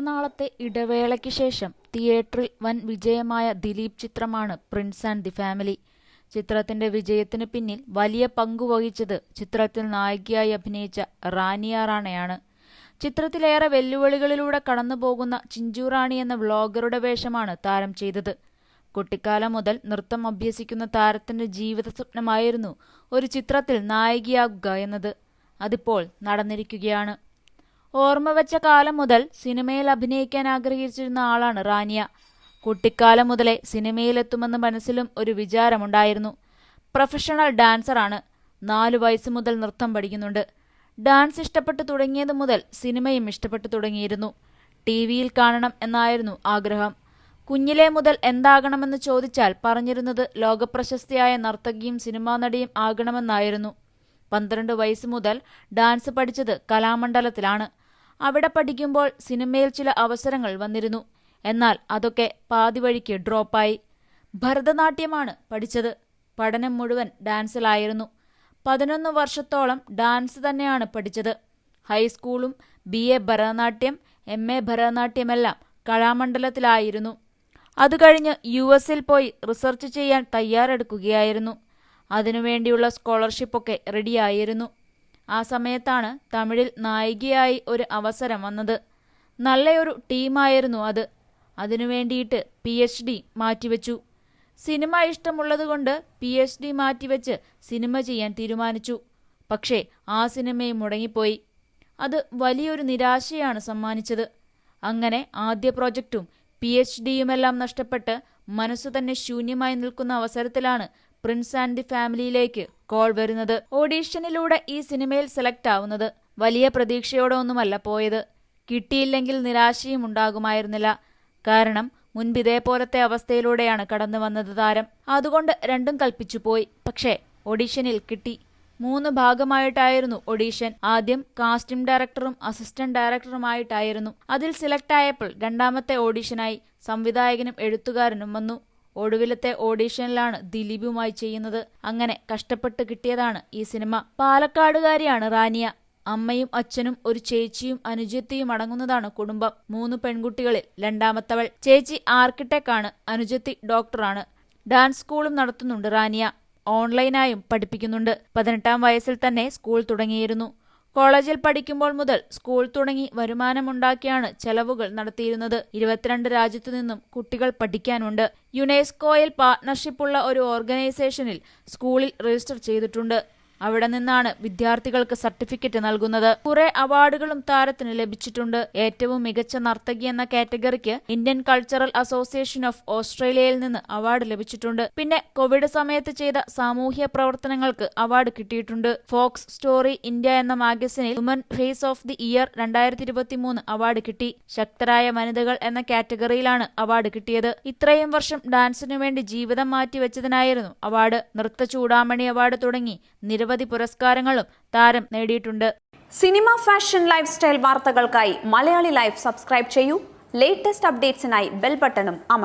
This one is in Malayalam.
നാളത്തെ ഇടവേളയ്ക്ക് ശേഷം തിയേറ്ററിൽ വൻ വിജയമായ ദിലീപ് ചിത്രമാണ് പ്രിൻസ് ആൻഡ് ദി ഫാമിലി. ചിത്രത്തിന്റെ വിജയത്തിന് പിന്നിൽ വലിയ പങ്കുവഹിച്ചത് ചിത്രത്തിൽ നായികയായി അഭിനയിച്ച റാനിയ റാണയാണ് ചിത്രത്തിലേറെ വെല്ലുവിളികളിലൂടെ കടന്നുപോകുന്ന ചിഞ്ചു റാണി എന്ന വ്ളോഗറുടെ വേഷമാണ് താരം ചെയ്തത്. കുട്ടിക്കാലം മുതൽ നൃത്തം അഭ്യസിക്കുന്ന താരത്തിന്റെ ജീവിത സ്വപ്നമായിരുന്നു ഒരു ചിത്രത്തിൽ നായികയാകുക എന്നത്. അതിപ്പോൾ നടന്നിരിക്കുകയാണ്. ഓർമ്മ വെച്ച കാലം മുതൽ സിനിമയിൽ അഭിനയിക്കാൻ ആഗ്രഹിച്ചിരുന്ന ആളാണ് റാനിയ. കുട്ടിക്കാലം മുതലേ സിനിമയിലെത്തുമെന്ന് മനസ്സിലും ഒരു വിചാരമുണ്ടായിരുന്നു. പ്രൊഫഷണൽ ഡാൻസറാണ് നാലു വയസ്സ് മുതൽ നൃത്തം പഠിക്കുന്നുണ്ട്. ഡാൻസ് ഇഷ്ടപ്പെട്ടു തുടങ്ങിയത് മുതൽ സിനിമയും ഇഷ്ടപ്പെട്ടു തുടങ്ങിയിരുന്നു. ടി വിയിൽ കാണണം എന്നായിരുന്നു ആഗ്രഹം. കുഞ്ഞിലെ മുതൽ എന്താകണമെന്ന് ചോദിച്ചാൽ പറഞ്ഞിരുന്നത് ലോകപ്രശസ്തിയായ നർത്തകിയും സിനിമാ നടിയും ആകണമെന്നായിരുന്നു. പന്ത്രണ്ട് വയസ്സ് മുതൽ ഡാൻസ് പഠിച്ചത് കലാമണ്ഡലത്തിലാണ്. അവിടെ പഠിക്കുമ്പോൾ സിനിമയിൽ ചില അവസരങ്ങൾ വന്നിരുന്നു. എന്നാൽ അതൊക്കെ പാതി വഴിക്ക് ഡ്രോപ്പായി. ഭരതനാട്യമാണ് പഠിച്ചത്. പഠനം മുഴുവൻ ഡാൻസിലായിരുന്നു. പതിനൊന്ന് വർഷത്തോളം ഡാൻസ് തന്നെയാണ് പഠിച്ചത്. ഹൈസ്കൂളും B A Bharatanatyam M A ഭരതനാട്യമെല്ലാം കലാമണ്ഡലത്തിലായിരുന്നു. അത് കഴിഞ്ഞ് യു എസിൽ പോയി റിസർച്ച് ചെയ്യാൻ തയ്യാറെടുക്കുകയായിരുന്നു. അതിനുവേണ്ടിയുള്ള സ്കോളർഷിപ്പൊക്കെ റെഡിയായിരുന്നു. ആ സമയത്താണ് തമിഴിൽ നായികയായി ഒരു അവസരം വന്നത്. നല്ലയൊരു ടീമായിരുന്നു അത്. അതിനു വേണ്ടിയിട്ട് പി എച്ച് ഡി മാറ്റിവെച്ചു. സിനിമ ഇഷ്ടമുള്ളതുകൊണ്ട് പി എച്ച് ഡി മാറ്റിവെച്ച് സിനിമ ചെയ്യാൻ തീരുമാനിച്ചു. പക്ഷേ ആ സിനിമയും മുടങ്ങിപ്പോയി. അത് വലിയൊരു നിരാശയാണ് സമ്മാനിച്ചത്. അങ്ങനെ ആദ്യ പ്രോജക്റ്റും പി എച്ച് ഡിയുമെല്ലാം നഷ്ടപ്പെട്ട് മനസ്സു തന്നെ ശൂന്യമായി നിൽക്കുന്ന അവസരത്തിലാണ് പ്രിൻസ് ആൻഡ് ദി ഫാമിലിയിലേക്ക് കോൾ വരുന്നത് ഓഡീഷനിലൂടെ ഈ സിനിമയിൽ സെലക്ട് ആവുന്നത്. വലിയ പ്രതീക്ഷയോടെ ഒന്നുമല്ല പോയത്. കിട്ടിയില്ലെങ്കിൽ നിരാശയും ഉണ്ടാകുമായിരുന്നില്ല. കാരണം മുൻപ് ഇതേപോലത്തെ അവസ്ഥയിലൂടെയാണ് കടന്നു വന്നത് താരം. അതുകൊണ്ട് രണ്ടും കൽപ്പിച്ചു പോയി. പക്ഷേ ഓഡീഷനിൽ കിട്ടി. മൂന്ന് ഭാഗമായിട്ടായിരുന്നു ഒഡീഷൻ ആദ്യം കാസ്റ്റിംഗ് ഡയറക്ടറും അസിസ്റ്റന്റ് ഡയറക്ടറുമായിട്ടായിരുന്നു. അതിൽ സെലക്ട് ആയപ്പോൾ രണ്ടാമത്തെ ഓഡീഷനായി സംവിധായകനും എഴുത്തുകാരനും വന്നു. ഒടുവിലത്തെ ഓഡീഷനിലാണ് ദിലീപുമായി ചെയ്യുന്നത്. അങ്ങനെ കഷ്ടപ്പെട്ട് കിട്ടിയതാണ് ഈ സിനിമ. പാലക്കാടുകാരിയാണ് റാനിയ. അമ്മയും അച്ഛനും ഒരു ചേച്ചിയും അനുജത്തിയും അടങ്ങുന്നതാണ് കുടുംബം. മൂന്ന് പെൺകുട്ടികളിൽ രണ്ടാമത്തവൾ. ചേച്ചി ആർക്കിടെക്ടാണ് അനുജത്തി ഡോക്ടറാണ്. ഡാൻസ് സ്കൂളും നടത്തുന്നുണ്ട് റാനിയ. ഓൺലൈനായും പഠിപ്പിക്കുന്നുണ്ട്. പതിനെട്ടാം വയസ്സിൽ തന്നെ സ്കൂൾ തുടങ്ങിയിരുന്നു. കോളേജിൽ പഠിക്കുമ്പോൾ മുതൽ സ്കൂൾ തുടങ്ങി വരുമാനമുണ്ടാക്കിയാണ് ചെലവുകൾ നടത്തിയിരുന്നത്. ഇരുപത്തിരണ്ട് രാജ്യത്തു നിന്നും കുട്ടികൾ പഠിക്കാനുണ്ട്. യുനെസ്കോയിൽ പാർട്ണർഷിപ്പുള്ള ഒരു ഓർഗനൈസേഷനിൽ സ്കൂളിൽ രജിസ്റ്റർ ചെയ്തിട്ടുണ്ട്. അവിടെ നിന്നാണ് വിദ്യാർത്ഥികൾക്ക് സർട്ടിഫിക്കറ്റ് നൽകുന്നത്. കുറെ അവാർഡുകളും താരത്തിന് ലഭിച്ചിട്ടുണ്ട്. ഏറ്റവും മികച്ച നർത്തകി എന്ന കാറ്റഗറിക്ക് ഇന്ത്യൻ കൾച്ചറൽ അസോസിയേഷൻ ഓഫ് ഓസ്ട്രേലിയയിൽ നിന്ന് അവാർഡ് ലഭിച്ചിട്ടുണ്ട്. പിന്നെ കോവിഡ് സമയത്ത് ചെയ്ത സാമൂഹ്യ പ്രവർത്തനങ്ങൾക്ക് അവാർഡ് കിട്ടിയിട്ടുണ്ട്. ഫോക്സ് സ്റ്റോറി ഇന്ത്യ എന്ന മാഗസിനിൽ woman face of the year രണ്ടായിരത്തി ഇരുപത്തി മൂന്ന് അവാർഡ് കിട്ടി. ശക്തരായ വനിതകൾ എന്ന കാറ്റഗറിയിലാണ് അവാർഡ് കിട്ടിയത്. ഇത്രയും വർഷം ഡാൻസിനു വേണ്ടി ജീവിതം മാറ്റിവെച്ചതിനായിരുന്നു അവാർഡ്. നൃത്ത ചൂടാമണി അവാർഡ് തുടങ്ങി നിരവധി പുരസ്കാരങ്ങളും താരം നേടിയിട്ടുണ്ട്. സിനിമ ഫാഷൻ ലൈഫ് സ്റ്റൈൽ വാർത്തകൾക്കായി മലയാളി ലൈഫ് സബ്സ്ക്രൈബ് ചെയ്യൂ. ലേറ്റസ്റ്റ് അപ്ഡേറ്റ്സിനായി ബെൽ ബട്ടണും അമർ